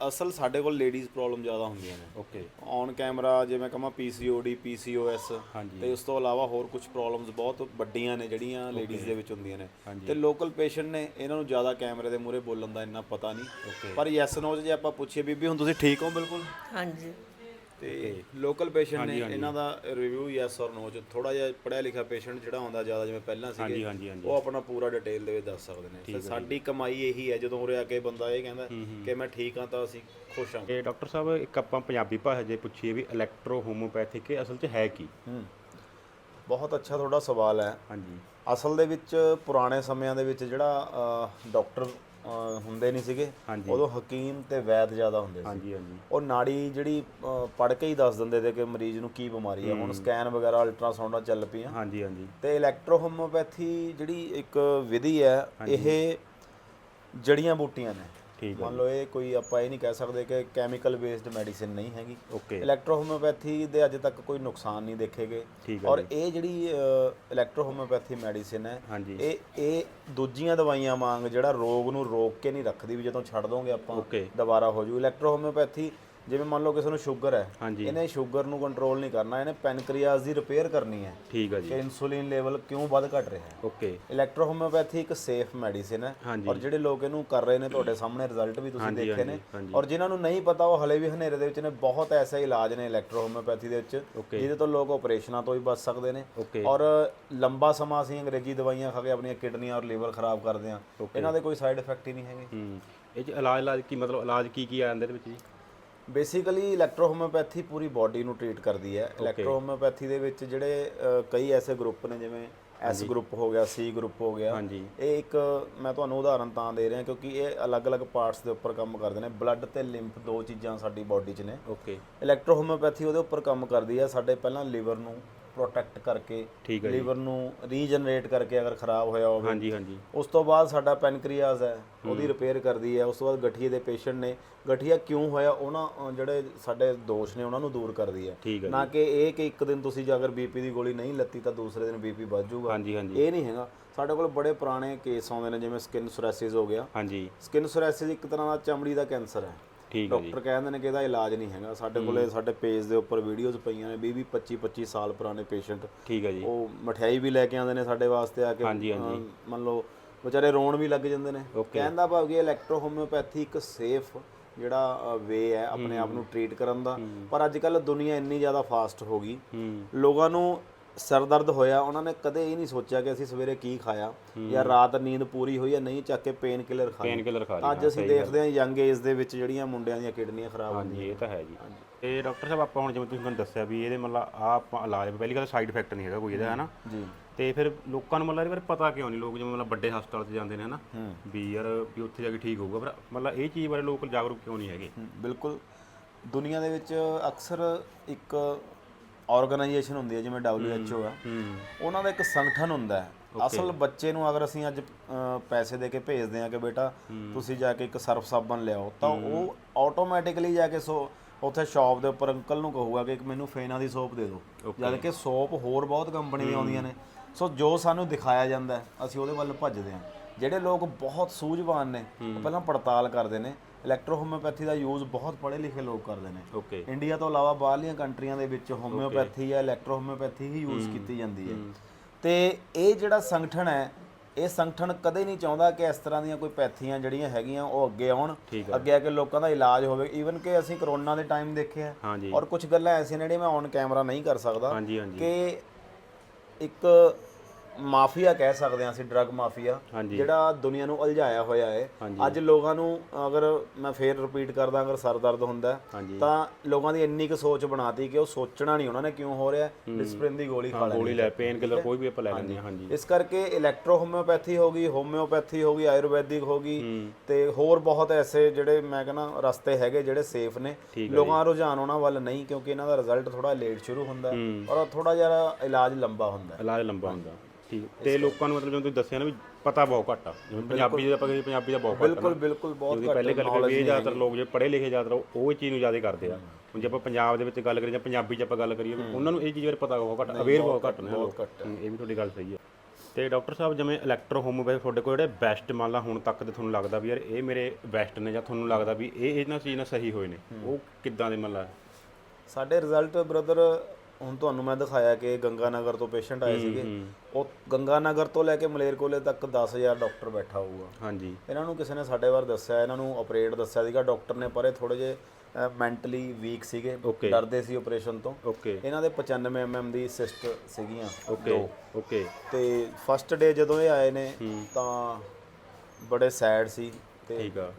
ਅਸਲ ਸਾਡੇ ਕੋਲ ਲੇਡੀਜ਼ ਪ੍ਰੋਬਲਮ ਜ਼ਿਆਦਾ ਹੁੰਦੀਆਂ ਨੇ। ਓਕੇ ਔਨ ਕੈਮਰਾ ਜਿਵੇਂ ਕਹਾਂ ਪੀਸੀਓਡੀ ਪੀਸੀਓਐਸ। ਤੇ ਉਸ ਤੋਂ ਇਲਾਵਾ ਹੋਰ ਕੁਝ ਪ੍ਰੋਬਲਮਸ ਬਹੁਤ ਵੱਡੀਆਂ ਨੇ ਜਿਹੜੀਆਂ ਲੇਡੀਜ਼ ਦੇ ਵਿੱਚ ਹੁੰਦੀਆਂ ਨੇ। ਤੇ ਲੋਕਲ ਪੇਸ਼ੈਂਟ ਨੇ ਇਹਨਾਂ ਨੂੰ ਜ਼ਿਆਦਾ ਕੈਮਰੇ ਦੇ ਮੂਹਰੇ ਬੋਲਣ ਦਾ ਇੰਨਾ ਪਤਾ ਨਹੀਂ। ਪਰ ਯੈਸ ਨੋ ਜੇ ਆਪਾਂ ਪੁੱਛੀਏ ਬੀਬੀ ਹੁਣ ਤੁਸੀਂ ਠੀਕ ਹੋ ਬਿਲਕੁਲ? ਹਾਂਜੀ। ਤੇ ਲੋਕਲ ਪੇਸ਼ੈਂਟ ਨੇ ਇਹਨਾਂ ਦਾ ਰਿਵਿਊ ਯੈਸ ਔਰ ਨੋ ਚ ਥੋੜਾ ਜਿਹਾ ਪੜਿਆ ਲਿਖਿਆ ਪੇਸ਼ੈਂਟ ਜਿਹੜਾ ਹੁੰਦਾ ਜ਼ਿਆਦਾ ਜਿਵੇਂ ਪਹਿਲਾਂ ਸੀਗੇ ਉਹ ਆਪਣਾ ਪੂਰਾ ਡਿਟੇਲ ਦੇ ਵਿੱਚ ਦੱਸ ਸਕਦੇ ਨੇ। ਤੇ ਸਾਡੀ ਕਮਾਈ ਇਹੀ ਹੈ ਜਦੋਂ ਉਰੇ ਆ ਕੇ ਬੰਦਾ ਇਹ ਕਹਿੰਦਾ ਕਿ ਮੈਂ ਠੀਕ ਹਾਂ ਤਾਂ ਅਸੀਂ ਖੁਸ਼ ਹਾਂ। ਇਹ ਡਾਕਟਰ ਸਾਹਿਬ ਇੱਕ ਆਪਾਂ ਪੰਜਾਬੀ ਭਾਸ਼ਾ ਜੇ ਪੁੱਛੀਏ ਵੀ ਇਲੈਕਟ੍ਰੋ ਹੋਮੋਪੈਥਿਕ ਇਹ ਅਸਲ 'ਚ ਹੈ ਕੀ? ਬਹੁਤ ਅੱਛਾ ਤੁਹਾਡਾ ਸਵਾਲ ਹੈ। ਹਾਂਜੀ। ਅਸਲ ਦੇ ਵਿੱਚ ਪੁਰਾਣੇ ਸਮਿਆਂ ਦੇ ਵਿੱਚ ਜਿਹੜਾ ਡਾਕਟਰ ਹੁੰਦੇ ਨਹੀਂ ਸੀਗੇ। ਹਾਂਜੀ। ਉਦੋਂ ਹਕੀਮ ਤੇ ਵੈਦ ਜ਼ਿਆਦਾ ਹੁੰਦੇ ਸੀ। ਹਾਂਜੀ ਹਾਂਜੀ। ਉਹ ਨਾੜੀ ਜਿਹੜੀ ਪੜ ਕੇ ਹੀ ਦੱਸ ਦਿੰਦੇ ਤੇ ਕਿ ਮਰੀਜ਼ ਨੂੰ ਕੀ ਬਿਮਾਰੀ ਹੈ ਹੁਣ ਸਕੈਨ ਵਗੈਰਾ ਅਲਟਰਾਸਾਉਂਡਾਂ ਚੱਲ ਪਈਆਂ। ਹਾਂਜੀ ਹਾਂਜੀ। ਤੇ ਇਲੈਕਟ੍ਰੋਹੋਮੋਪੈਥੀ ਜਿਹੜੀ ਇੱਕ ਵਿਧੀ ਹੈ ਇਹ ਜੜੀਆਂ ਬੂਟੀਆਂ ਨੇ। ਠੀਕ ਮੰਨ ਲਓ ਇਹ ਕੋਈ ਆਪਾਂ ਇਹ ਨਹੀਂ ਕਹਿ ਸਕਦੇ ਕਿ ਕੈਮੀਕਲ ਬੇਸਡ ਮੈਡੀਸਿਨ ਨਹੀਂ ਹੈਗੀ। ਓਕੇ। ਇਲੈਕਟ੍ਰੋਹੋਮਿਓਪੈਥੀ ਦੇ ਅਜੇ ਤੱਕ ਕੋਈ ਨੁਕਸਾਨ ਨਹੀਂ ਦੇਖੇ ਗਏ ਠੀਕ ਹੈ ਔਰ ਇਹ ਜਿਹੜੀ ਇਲੈਕਟ੍ਰੋਹੋਮਿਓਪੈਥੀ ਮੈਡੀਸਿਨ ਹੈ ਇਹ ਇਹ ਦੂਜੀਆਂ ਦਵਾਈਆਂ ਵਾਂਗ ਜਿਹੜਾ ਰੋਗ ਨੂੰ ਰੋਕ ਕੇ ਨਹੀਂ ਰੱਖਦੀ ਵੀ ਜਦੋਂ ਛੱਡ ਦੋਗੇ ਆਪਾਂ ਦੁਬਾਰਾ ਹੋ ਜੂ। ਇਲੈਕਟ੍ਰੋਹੋਮਿਓਪੈਥੀ ਜਿਵੇਂ ਮੰਨ ਲਓ ਕਿਸੇ ਨੂੰ ਸ਼ੂਗਰ ਹੈ ਇਹਨੇ ਸ਼ੂਗਰ ਨੂੰ ਕੰਟਰੋਲ ਨਹੀਂ ਕਰਨਾ ਇਹਨੇ ਪੈਨਕ੍ਰੀਆਸ ਦੀ ਰਿਪੇਅਰ ਕਰਨੀ ਹੈ ਠੀਕ ਹੈ ਜੀ। ਕਿ ਇਨਸੂਲਿਨ ਲੈਵਲ ਕਿਉਂ ਵੱਧ ਘਟ ਰਿਹਾ ਹੈ। ਓਕੇ। ਇਲੈਕਟ੍ਰੋਹੋਮਿਓਪੈਥੀ ਇੱਕ ਸੇਫ ਮੈਡੀਸਿਨ ਹੈ। ਔਰ ਜਿਹੜੇ ਲੋਕ ਇਹਨੂੰ ਕਰ ਰਹੇ ਨੇ ਤੁਹਾਡੇ ਸਾਹਮਣੇ ਰਿਜ਼ਲਟ ਵੀ ਤੁਸੀਂ ਦੇਖੇ ਨੇ। ਔਰ ਜਿਨ੍ਹਾਂ ਨੂੰ ਨਹੀਂ ਪਤਾ ਉਹ ਹਲੇ ਵੀ ਹਨੇਰੇ ਦੇ ਵਿੱਚ ਨੇ ਬਹੁਤ ਐਸੇ ਇਲਾਜ ਨੇ ਇਲੈਕਟ੍ਰੋਹੋਮਿਓਪੈਥੀ ਦੇ ਵਿੱਚ। ਜਿਹਦੇ ਤੋਂ ਲੋਕ ਆਪਰੇਸ਼ਨਾਂ ਤੋਂ ਵੀ ਬਚ ਸਕਦੇ ਨੇ ਔਰ ਲੰਬਾ ਸਮਾਂ ਅਸੀਂ ਅੰਗਰੇਜ਼ੀ ਦਵਾਈਆਂ ਖਾ ਕੇ ਆਪਣੀਆਂ ਕਿਡਨੀਆਂ ਔਰ ਲੀਵਰ ਖਰਾਬ ਕਰਦੇ ਹਾਂ। ਇਹਨਾਂ ਦੇ ਕੋਈ ਸਾਈਡ ਇਫੈਕਟ ਹੀ ਨਹੀਂ ਹੈਗੇ। ਇਹ ਚ ਇਲਾਜ ਇਲਾਜ ਕੀ ਮਤਲਬ ਇਲਾਜ ਕੀ ਕੀ ਆ ਜਾਂਦੇ ਇਹਦੇ ਵਿੱਚ ਜੀ? ਬੇਸਿਕਲੀ ਇਲੈਕਟ੍ਰੋਹੋਮਿਓਪੈਥੀ ਪੂਰੀ ਬਾਡੀ ਨੂੰ ਟ੍ਰੀਟ ਕਰਦੀ ਹੈ। ਇਲੈਕਟ੍ਰੋਹੋਮਿਓਪੈਥੀ ਦੇ ਵਿੱਚ ਜਿਹੜੇ ਅ, ਕਈ ਐਸੇ ਗਰੁੱਪ ਨੇ ਜਿਵੇਂ ਐਸ ਗਰੁੱਪ ਹੋ ਗਿਆ ਸੀ ਗਰੁੱਪ ਹੋ ਗਿਆ। ਹਾਂਜੀ। ਇਹ ਇੱਕ ਮੈਂ ਤੁਹਾਨੂੰ ਉਦਾਹਰਨ ਤਾਂ ਦੇ ਰਿਹਾ ਕਿਉਂਕਿ ਇਹ ਅਲੱਗ-ਅਲੱਗ ਪਾਰਟਸ ਦੇ ਉੱਪਰ ਕੰਮ ਕਰਦੇ ਨੇ। ਬਲੱਡ ਤੇ ਲਿੰਫ ਦੋ ਚੀਜ਼ਾਂ ਸਾਡੀ ਬਾਡੀ 'ਚ ਨੇ। ਓਕੇ ਇਲੈਕਟ੍ਰੋਹੋਮਿਓਪੈਥੀ ਉਹਦੇ ਉੱਪਰ ਕੰਮ ਕਰਦੀ ਹੈ ਸਾਡੇ ਪਹਿਲਾਂ ਲਿਵਰ ਨੂੰ। ਪ੍ਰੋਟੈਕਟ ਕਰਕੇ ਠੀਕ ਹੈ ਜੀ। ਲਿਵਰ ਨੂੰ ਰੀਜਨਰੇਟ ਕਰਕੇ ਅਗਰ ਖਰਾਬ ਹੋਇਆ ਹੋਵੇ ਹਾਂਜੀ ਹਾਂਜੀ। ਉਸ ਤੋਂ ਬਾਅਦ ਸਾਡਾ ਪੈਨਕ੍ਰੀਆਸ ਹੈ ਉਹਦੀ ਰਿਪੇਅਰ ਕਰਦੀ ਹੈ ਉਸ ਤੋਂ ਬਾਅਦ ਗਠੀਏ ਦੇ ਪੇਸ਼ੈਂਟ ਨੇ ਗਠੀਆ ਕਿਉਂ ਹੋਇਆ ਉਹਨਾਂ ਅ, ਜਿਹੜੇ ਸਾਡੇ ਦੋਸ਼ ਨੇ ਉਹਨਾਂ ਨੂੰ ਦੂਰ ਕਰਦੀ ਹੈ। ਠੀਕ ਹੈ ਨਾ ਕਿ ਇਹ ਕਿ ਇੱਕ ਦਿਨ ਤੁਸੀਂ ਜੇ ਅਗਰ ਬੀਪੀ ਦੀ ਗੋਲੀ ਨਹੀਂ ਲੱਤੀ ਤਾਂ ਦੂਸਰੇ ਦਿਨ ਬੀਪੀ ਵੱਧ ਜਾਊਗਾ। ਹਾਂਜੀ ਹਾਂਜੀ। ਇਹ ਨਹੀਂ ਹੈਗਾ। ਸਾਡੇ ਕੋਲ ਬੜੇ ਪੁਰਾਣੇ ਕੇਸ ਆਉਂਦੇ ਨੇ ਜਿਵੇਂ ਸਕਿਨ ਸੋਰੈਸਿਸ ਹੋ ਗਿਆ। ਹਾਂਜੀ। ਸਕਿਨ ਸੋਰੈਸਿਸ ਇੱਕ ਤਰ੍ਹਾਂ ਦਾ ਚਮੜੀ ਦਾ ਕੈਂਸਰ ਹੈ। ਠੀਕ ਹੈ ਜੀ। ਡਾਕਟਰ ਕਹਿੰਦੇ ਨੇ ਕਿ ਇਹਦਾ ਇਲਾਜ ਨਹੀਂ ਹੈਗਾ। ਸਾਡੇ ਕੋਲੇ ਸਾਡੇ ਪੇਜ ਦੇ ਉੱਪਰ ਵੀਡੀਓਜ਼ ਪਈਆਂ ਨੇ 20 20 25 25 ਸਾਲ ਪੁਰਾਣੇ ਪੇਸ਼ੈਂਟ ਠੀਕ ਹੈ ਜੀ। ਉਹ ਮਠਿਆਈ ਵੀ ਲੈ ਕੇ ਆਉਂਦੇ ਨੇ ਸਾਡੇ ਵਾਸਤੇ ਆ ਕੇ। ਹਾਂਜੀ, ਹਾਂਜੀ। ਅਮ, ਮੰਨ ਲਓ ਵਿਚਾਰੇ ਰੋਣ ਵੀ ਲੱਗ ਜਾਂਦੇ ਨੇ। ਕਹਿਣ ਦਾ ਭਾਵ ਕਿ ਇਲੈਕਟ੍ਰੋਹੋਮਿਓਪੈਥੀ ਇੱਕ ਸੇਫ ਜਿਹੜਾ ਵੇ ਹੈ ਆਪਣੇ ਆਪ ਨੂੰ ਟ੍ਰੀਟ ਕਰਨ ਦਾ। ਪਰ ਅੱਜ ਕੱਲ ਦੁਨੀਆ ਇੰਨੀ ਜ਼ਿਆਦਾ ਫਾਸਟ ਹੋ ਗਈ। ਲੋਕਾਂ ਨੂੰ ਸਿਰ ਦਰਦ ਹੋਇਆ ਉਹਨਾਂ ਨੇ ਕਦੇ ਇਹ ਨਹੀਂ ਸੋਚਿਆ ਕਿ ਅਸੀਂ ਸਵੇਰੇ ਕੀ ਖਾਇਆ। ਜਾਂ ਰਾਤ ਨੀਂਦ ਪੂਰੀ ਹੋਈ ਹੈ ਨਹੀਂ ਚੱਕ ਕੇ ਪੇਨ ਕਿਲਰ ਖਾ ਪੇਨ ਕਿਲਰ ਖਾ ਲਈ ਅੱਜ ਅਸੀਂ ਦੇਖਦੇ ਹਾਂ ਯੰਗ ਏਜ ਦੇ ਵਿੱਚ ਜਿਹੜੀਆਂ ਮੁੰਡਿਆਂ ਦੀਆਂ ਕਿਡਨੀਆਂ ਖਰਾਬ ਹੁੰਦੀਆਂ। ਹਾਂਜੀ ਇਹ ਤਾਂ ਹੈ ਜੀ। ਤੇ ਡਾਕਟਰ ਸਾਹਿਬ ਆਪਾਂ ਹੁਣ ਜਿਵੇਂ ਤੁਸੀਂ ਮੈਨੂੰ ਦੱਸਿਆ ਵੀ ਇਹਦੇ ਮਤਲਬ ਆ ਆਪਾਂ ਇਲਾਜ ਪਹਿਲੀ ਗੱਲ ਸਾਈਡ ਇਫੈਕਟ ਨਹੀਂ ਹੈਗਾ ਕੋਈ ਇਹਦਾ ਹਨਾ? ਜੀ। ਤੇ ਫਿਰ ਲੋਕਾਂ ਨੂੰ ਮਤਲਬ ਇਹਦੇ ਬਾਰੇ ਪਤਾ ਕਿਉਂ ਨਹੀਂ? ਲੋਕ ਜਿਵੇਂ ਮਤਲਬ ਵੱਡੇ ਹਸਪਤਾਲ 'ਚ ਜਾਂਦੇ ਨੇ ਹਨਾ? ਹੂੰ। ਵੀ ਯਾਰ ਵੀ ਉੱਥੇ ਜਾ ਕੇ ਠੀਕ ਹੋਊਗਾ ਪਰ ਮਤਲਬ ਇਹ ਚੀਜ਼ ਬਾਰੇ ਲੋਕ ਜਾਗਰੂਕ ਕਿਉਂ ਨਹੀਂ ਹੈਗੇ? ਬਿਲਕੁਲ। ਦੁਨੀਆ ਦੇ ਵਿੱਚ ਅਕਸਰ ਇੱਕ ਆਰਗੇਨਾਈਜੇਸ਼ਨ ਹੁੰਦੀ ਹੈ ਜਿਵੇਂ WHO ਆ। ਉਹਨਾਂ ਦਾ ਇੱਕ ਸੰਗਠਨ ਹੁੰਦਾ ਹੈ। ਅਸਲ ਬੱਚੇ ਨੂੰ ਅਗਰ ਅਸੀਂ ਅੱਜ ਅ, ਪੈਸੇ ਦੇ ਕੇ ਭੇਜਦੇ ਹਾਂ ਕਿ ਬੇਟਾ ਤੁਸੀਂ ਜਾ ਕੇ ਇੱਕ ਸਰਫ ਸਾਬਣ ਲਿਆਓ ਤਾਂ ਉਹ ਆਟੋਮੈਟਿਕਲੀ ਜਾ ਕੇ ਸੋ ਉੱਥੇ ਸ਼ਾਪ ਦੇ ਉੱਪਰ ਅੰਕਲ ਨੂੰ ਕਹੂਗਾ ਕਿ ਇੱਕ ਮੈਨੂੰ ਫੇਨਾ ਦੀ ਸੋਪ ਦੇ ਦਿਓ। ਜਦ ਕਿ ਸੋਪ ਹੋਰ ਬਹੁਤ ਕੰਪਨੀ ਦੀਆਂ ਆਉਂਦੀਆਂ ਨੇ। ਸੋ ਜੋ ਸਾਨੂੰ ਦਿਖਾਇਆ ਜਾਂਦਾ ਹੈ, ਅਸੀਂ ਉਹਦੇ ਵੱਲ ਭੱਜਦੇ ਹਾਂ। ਜਿਹੜੇ ਲੋਕ ਬਹੁਤ ਸੂਝਵਾਨ ਨੇ ਉਹ ਪਹਿਲਾਂ ਪੜਤਾਲ ਕਰਦੇ ਨੇ। ਇਲੈਕਟ੍ਰੋਹੋਮਿਓਪੈਥੀ ਦਾ ਯੂਜ਼ ਬਹੁਤ ਪੜ੍ਹੇ ਲਿਖੇ ਲੋਕ ਕਰਦੇ ਨੇ। ਓਕੇ ਇੰਡੀਆ ਤੋਂ ਇਲਾਵਾ ਬਾਹਰਲੀਆਂ ਕੰਟਰੀਆਂ ਦੇ ਵਿੱਚ ਹੋਮਿਓਪੈਥੀ ਜਾਂ ਇਲੈਕਟ੍ਰੋਹੋਮਿਓਪੈਥੀ ਹੀ ਯੂਜ਼ ਕੀਤੀ ਜਾਂਦੀ ਹੈ। ਤੇ ਇਹ ਜਿਹੜਾ ਸੰਗਠਨ ਹੈ ਇਹ ਸੰਗਠਨ ਕਦੇ ਨਹੀਂ ਚਾਹੁੰਦਾ ਕਿ ਇਸ ਤਰ੍ਹਾਂ ਦੀਆਂ ਕੋਈ ਪੈਥੀਆਂ ਜਿਹੜੀਆਂ ਹੈਗੀਆਂ ਉਹ ਅੱਗੇ ਆਉਣ ਅੱਗੇ ਆ ਕੇ ਲੋਕਾਂ ਦਾ ਇਲਾਜ ਹੋਵੇ। ਈਵਨ ਕਿ ਅਸੀਂ ਕਰੋਨਾ ਦੇ ਟਾਈਮ ਦੇਖਿਆ ਔਰ ਕੁਝ ਗੱਲਾਂ ਐਸੀਆਂ ਨੇ ਜਿਹੜੀਆਂ ਮੈਂ ਔਨ ਕੈਮਰਾ ਨਹੀਂ ਕਰ ਸਕਦਾ ਕਿ ਇੱਕ ਮਾਫੀਆ ਕਹਿ ਸਕਦੇ ਹਾਂ ਅਸੀਂ ਡਰੱਗ ਮਾਫੀਆ ਹਾਂਜੀ। ਜਿਹੜਾ ਦੁਨੀਆ ਨੂੰ ਉਲਝਾਇਆ ਹੋਇਆ ਹੈ। ਹਾਂਜੀ। ਅੱਜ ਲੋਕਾਂ ਨੂੰ ਅਗਰ ਮੈਂ ਫੇਰ ਰਿਪੀਟ ਕਰਦਾ ਅਗਰ ਸਰ ਦਰਦ ਹੁੰਦਾ ਹੈ, ਹਾਂਜੀ। ਤਾਂ ਲੋਕਾਂ ਦੀ ਇੰਨੀ ਕੁ ਸੋਚ ਬਣਾਤੀ ਕਿ ਉਹ ਸੋਚਣਾ ਨਹੀਂ ਉਹਨਾਂ ਨੇ ਕਿਉਂ ਹੋ ਰਿਹਾ ਡਿਸਪਲਿਨ ਦੀ ਗੋਲੀ ਖਾ ਲੈਣੀ ਗੋਲੀ ਲੈ ਪੇਨ ਕਿਲਰ ਕੋਈ ਵੀ ਆਪਾਂ ਲੈ ਲੈਂਦੇ ਹਾਂ ਹਾਂਜੀ। ਇਸ ਕਰਕੇ ਇਲੈਕਟ੍ਰੋ ਹੋਮਿਓਪੈਥੀ ਹੋ ਗਈ ਹੋਮਿਓਪੈਥੀ ਹੋ ਗਈ ਆਯੁਰਵੈਦਿਕ ਹੋ ਗਈ ਹੂੰ। ਤੇ ਹੋਰ ਬਹੁਤ ਐਸੇ ਜਿਹੜੇ ਮੈਂ ਕਹਿੰਦਾ ਰਸਤੇ ਹੈਗੇ ਜਿਹੜੇ ਸੇਫ ਨੇ। ਹੈ ਲੋਕਾਂ ਦਾ ਰੁਝਾਨ ਉਹਨਾਂ ਵੱਲ ਨਹੀਂ ਕਿਉਂਕਿ ਇਹਨਾਂ ਦਾ ਰਿਜ਼ਲਟ ਥੋੜਾ ਲੇਟ ਸ਼ੁਰੂ ਹੁੰਦਾ ਹੈ ਹੂੰ। ਔਰ ਥੋੜਾ ਜਿਹਾ ਇਲਾਜ ਲੰਬਾ ਹੁੰਦਾ ਹੈ। ਇਲਾਜ ਲੰਬਾ ਹੁੰਦਾ। ਠੀਕ ਤੇ ਲੋਕਾਂ ਨੂੰ ਮਤਲਬ ਜਿਵੇਂ ਤੁਸੀਂ ਦੱਸਿਆ ਨਾ ਵੀ ਪਤਾ ਬਹੁਤ ਘੱਟ ਆ। ਜਿਵੇਂ ਪੰਜਾਬੀ ਜੇ ਆਪਾਂ ਕਹੀਏ ਪੰਜਾਬੀ ਦਾ ਬਹੁਤ ਘੱਟ ਬਿਲਕੁਲ ਬਿਲਕੁਲ ਬਹੁਤ ਘੱਟ ਪਹਿਲੇ ਗੱਲ ਕਰੀਏ ਜ਼ਿਆਦਾਤਰ ਲੋਕ ਜਿਹੜੇ ਪੜ੍ਹੇ ਲਿਖੇ ਜ਼ਿਆਦਾਤਰ ਉਹ ਉਹ ਚੀਜ਼ ਨੂੰ ਜ਼ਿਆਦਾ ਕਰਦੇ ਆ। ਹੁਣ ਜੇ ਆਪਾਂ ਪੰਜਾਬ ਦੇ ਵਿੱਚ ਗੱਲ ਕਰੀਏ ਜਾਂ ਪੰਜਾਬੀ 'ਚ ਆਪਾਂ ਗੱਲ ਕਰੀਏ ਉਹਨਾਂ ਨੂੰ ਇਹ ਚੀਜ਼ ਬਾਰੇ ਪਤਾ ਬਹੁਤ ਘੱਟ ਅਵੇਅਰ ਬਹੁਤ ਘੱਟ ਨੇ ਲੋਕ। ਇਹ ਵੀ ਤੁਹਾਡੀ ਗੱਲ ਸਹੀ ਹੈ ਤੇ ਡਾਕਟਰ ਸਾਹਿਬ ਜਿਵੇਂ ਇਲੈਕਟ੍ਰੋ ਹੋਮੋਪੈਥੀ ਤੁਹਾਡੇ ਕੋਲ ਜਿਹੜੇ ਬੈਸਟ ਮੰਨ ਲਾ ਹੁਣ ਤੱਕ ਦੇ ਤੁਹਾਨੂੰ ਲੱਗਦਾ ਵੀ ਯਾਰ ਇਹ ਮੇਰੇ ਬੈਸਟ ਨੇ ਜਾਂ ਤੁਹਾਨੂੰ ਲੱਗਦਾ ਵੀ ਇਹ ਇਹਨਾਂ ਚੀਜ਼ ਨਾਲ ਸਹੀ ਹੋਏ ਨੇ ਉਹ ਕਿੱਦਾਂ ਦੇ ਮੰਨ ਲਾ? ਸਾਡੇ ਰਿਜ਼ਲਟ ਬ੍ਰਦਰ ਹੁਣ ਤੁਹਾਨੂੰ ਮੈਂ ਦਿਖਾਇਆ ਕਿ ਗੰਗਾ ਨਗਰ ਤੋਂ ਪੇਸ਼ੈਂਟ ਆਏ ਸੀਗੇ। ਉਹ ਗੰਗਾ ਨਗਰ ਤੋਂ ਲੈ ਕੇ ਮਲੇਰਕੋਲੇ ਤੱਕ 10000 ਡਾਕਟਰ ਬੈਠਾ ਹੋਊਗਾ। ਹਾਂਜੀ। ਇਹਨਾਂ ਨੂੰ ਕਿਸੇ ਨੇ ਸਾਡੇ ਵਾਰ ਦੱਸਿਆ ਇਹਨਾਂ ਨੂੰ ਆਪਰੇਟ ਦੱਸਿਆ ਸੀਗਾ। ਡਾਕਟਰ ਨੇ ਪਰ ਥੋੜੇ ਜੇ ਮੈਂਟਲੀ ਵੀਕ ਸੀਗੇ. ਡਰਦੇ ਸੀ ਆਪਰੇਸ਼ਨ ਤੋਂ। ਓਕੇ ਇਹਨਾਂ ਦੇ 95 mm ਦੀ ਸਿਸਟ ਸੀਗੀਆਂ। ਓਕੇ। ਓਕੇ ਤੇ ਫਸਟ ਡੇ ਜਦੋਂ ਇਹ ਆਏ ਨੇ ਤਾਂ ਬੜੇ ਸੈਡ ਸੀ ਤੇ ਠੀਕ ਆ।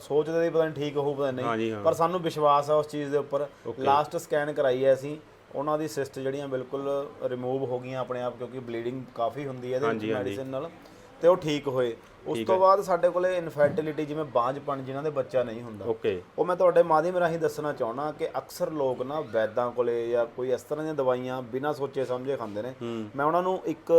ਸੋਚਦੇ ਸੀ ਪਤਾ ਨਹੀਂ ਠੀਕ ਹੋਊ ਪਤਾ ਨਹੀਂ। ਪਰ ਸਾਨੂੰ ਵਿਸ਼ਵਾਸ ਆ ਉਸ ਚੀਜ਼ ਦੇ ਉੱਪਰ। ਲਾਸਟ ਸਕੈਨ ਕਰਾਈ ਹੈ ਅਸੀਂ। ਉਹਨਾਂ ਦੀ ਸਿਸਟ ਜਿਹੜੀਆਂ ਬਿਲਕੁਲ ਰਿਮੂਵ ਹੋ ਗਈਆਂ ਆਪਣੇ ਆਪ ਕਿਉਂਕਿ ਬਲੀਡਿੰਗ ਕਾਫੀ ਹੁੰਦੀ ਹੈ ਇਹਦੇ ਮੈਡੀਸਿਨ ਨਾਲ ਤੇ ਉਹ ਠੀਕ ਹੋਏ। ਉਸ ਤੋਂ ਬਾਅਦ ਸਾਡੇ ਕੋਲੇ ਇਨਫਰਟੀਲਿਟੀ ਜਿਵੇਂ ਬਾਂਝਪਣ ਜਿਨ੍ਹਾਂ ਦੇ ਬੱਚਾ ਨਹੀਂ ਹੁੰਦਾ ਓਕੇ। ਉਹ ਮੈਂ ਤੁਹਾਡੇ ਮਾਧਿਅਮ ਰਾਹੀਂ ਦੱਸਣਾ ਚਾਹਣਾ ਕਿ ਅਕਸਰ ਲੋਕ ਨਾ ਵੈਦਾਂ ਕੋਲੇ ਜਾਂ ਕੋਈ ਇਸ ਤਰ੍ਹਾਂ ਦੀਆਂ ਦਵਾਈਆਂ ਬਿਨਾਂ ਸੋਚੇ ਸਮਝੇ ਖਾਂਦੇ ਨੇ। ਮੈਂ ਉਹਨਾਂ ਨੂੰ ਇੱਕ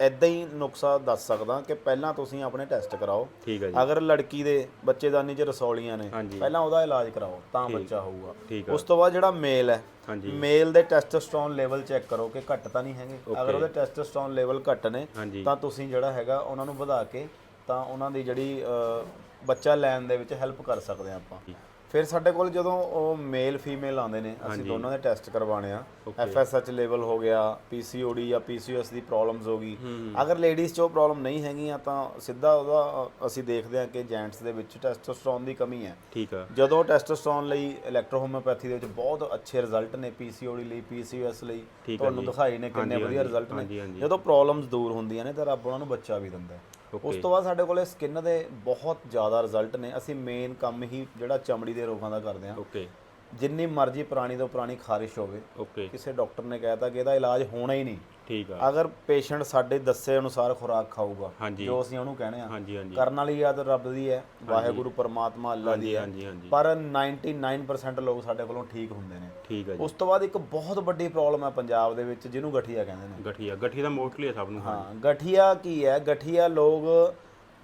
ਐਦਾਂ ਹੀ ਨੁਕਸਾ ਦੱਸ ਸਕਦਾ ਕਿ ਪਹਿਲਾਂ ਤੁਸੀਂ ਆਪਣੇ ਟੈਸਟ ਕਰਾਓ। ਠੀਕ ਹੈ ਜੀ। ਅਗਰ ਲੜਕੀ ਦੇ ਬੱਚੇਦਾਨੀ 'ਚ ਰਸੌਲੀਆਂ ਨੇ ਹਾਂਜੀ। ਪਹਿਲਾਂ ਉਹਦਾ ਇਲਾਜ ਕਰਾਓ ਤਾਂ ਬੱਚਾ ਹੋਊਗਾ। ਉਸ ਤੋਂ ਬਾਅਦ ਜਿਹੜਾ ਮੇਲ ਹੈ ਹਾਂਜੀ। ਮੇਲ ਦੇ ਟੈਸਟੋਸਟਰੋਨ ਲੈਵਲ ਚੈੱਕ ਕਰੋ ਕਿ ਘੱਟ ਤਾਂ ਨਹੀਂ ਹੈਗੇ। ਅਗਰ ਉਹਦੇ ਟੈਸਟੋਸਟਰੋਨ ਲੈਵਲ ਘੱਟ ਨੇ ਹਾਂਜੀ। ਤਾਂ ਤੁਸੀਂ ਜਿਹੜਾ ਹੈਗਾ ਉਹਨਾਂ ਨੂੰ ਵਧਾ ਕੇ ਤਾਂ ਉਹਨਾਂ ਦੀ ਜਿਹੜੀ ਅ, ਬੱਚਾ ਲੈਣ ਦੇ ਵਿੱਚ ਹੈਲਪ ਕਰ ਸਕਦੇ ਆ ਆਪਾਂ। ਫਿਰ ਸਾਡੇ ਕੋਲ ਜਦੋਂ ਉਹ ਮੇਲ ਫੀਮੇਲ ਆਉਂਦੇ ਨੇ ਅਸੀਂ ਦੋਨਾਂ ਦੇ ਟੈਸਟ ਕਰਵਾਉਣੇ ਆ। ਐਫਐਸਐਚ ਲੈਵਲ ਹੋ ਗਿਆ ਪੀਸੀਓਡੀ ਜਾਂ ਪੀਸੀਓਐਸ ਦੀ ਪ੍ਰੋਬਲਮਸ ਹੋ ਗਈ। ਅਗਰ ਲੇਡੀਜ਼ 'ਚ ਉਹ ਪ੍ਰੋਬਲਮ ਨਹੀਂ ਹੈਗੀਆਂ ਤਾਂ ਸਿੱਧਾ ਉਹਦਾ ਅਸੀਂ ਦੇਖਦੇ ਹਾਂ ਕਿ ਜੈਂਟਸ ਦੇ ਵਿੱਚ ਟੈਸਟੋਸਟਰੋਨ ਦੀ ਕਮੀ ਹੈ। ਠੀਕ ਆ। ਜਦੋਂ ਟੈਸਟੋਸਟਰੋਨ ਲਈ ਇਲੈਕਟ੍ਰੋਹੋਮਿਓਪੈਥੀ ਦੇ ਵਿੱਚ ਬਹੁਤ ਅੱਛੇ ਰਿਜ਼ਲਟ ਨੇ ਪੀਸੀਓਡੀ ਲਈ ਪੀਸੀਓਐਸ ਲਈ ਆ ਤੁਹਾਨੂੰ। ਦਿਖਾਈ ਨੇ ਕਿੰਨੇ ਵਧੀਆ ਰਿਜ਼ਲਟ ਨੇ। ਜਦੋਂ ਪ੍ਰੋਬਲਮਸ ਦੂਰ ਹੁੰਦੀਆਂ ਨੇ ਤਾਂ ਰੱਬ ਉਹਨਾਂ ਨੂੰ ਬੱਚਾ ਵੀ ਦਿੰਦਾ ਹੈ। ਉਸ ਤੋਂ ਬਾਅਦ ਸਾਡੇ ਕੋਲੇ ਸਕਿਨ ਦੇ ਬਹੁਤ ਜ਼ਿਆਦਾ ਰਿਜ਼ਲਟ ਨੇ। ਅਸੀਂ ਮੇਨ ਕੰਮ ਹੀ ਜਿਹੜਾ ਚਮੜੀ ਦੇ ਰੋਗਾਂ ਦਾ ਕਰਦੇ ਹਾਂ। ਓਕੇ ਜਿੰਨੀ ਮਰਜ਼ੀ ਪੁਰਾਣੀ ਤੋਂ ਪੁਰਾਣੀ ਖਾਰਿਸ਼ ਹੋਵੇ। ਓਕੇ ਕਿਸੇ ਡਾਕਟਰ ਨੇ ਕਹਿਤਾ ਕਿ ਇਹਦਾ ਇਲਾਜ ਹੋਣਾ ਹੀ ਨਹੀਂ। ਠੀਕ ਆ। ਅਗਰ ਪੇਸ਼ੈਂਟ ਸਾਡੇ ਦੱਸੇ ਅਨੁਸਾਰ ਖੁਰਾਕ ਖਾਊਗਾ ਹਾਂਜੀ। ਜੋ ਅਸੀਂ ਉਹਨੂੰ ਕਹਿੰਦੇ ਆ। ਹਾਂਜੀ ਹਾਂਜੀ। ਕਰਨ ਵਾਲੀ ਯਾਦ ਰੱਬ ਦੀ ਹੈ ਵਾਹਿਗੁਰੂ ਪਰਮਾਤਮਾ ਅੱਲਾ ਦੀ ਹੈ। ਹਾਂਜੀ ਹਾਂਜੀ। ਪਰ 99% ਲੋਕ ਸਾਡੇ ਕੋਲੋਂ ਠੀਕ ਹੁੰਦੇ ਨੇ। ਠੀਕ ਆ ਜੀ। ਉਸ ਤੋਂ ਬਾਅਦ ਇੱਕ ਬਹੁਤ ਵੱਡੀ ਪ੍ਰੋਬਲਮ ਹੈ ਪੰਜਾਬ ਦੇ ਵਿੱਚ ਜਿਹਨੂੰ ਗਠੀਆ ਕਹਿੰਦੇ ਨੇ। ਗਠੀਆ। ਗਠੀਆ ਦਾ ਮੋਸਟਲੀ ਸਭ ਨੂੰ ਹਾਂ ਹਾਂ ਗਠੀਆ ਕੀ ਹੈ? ਗਠੀਆ ਲੋਕ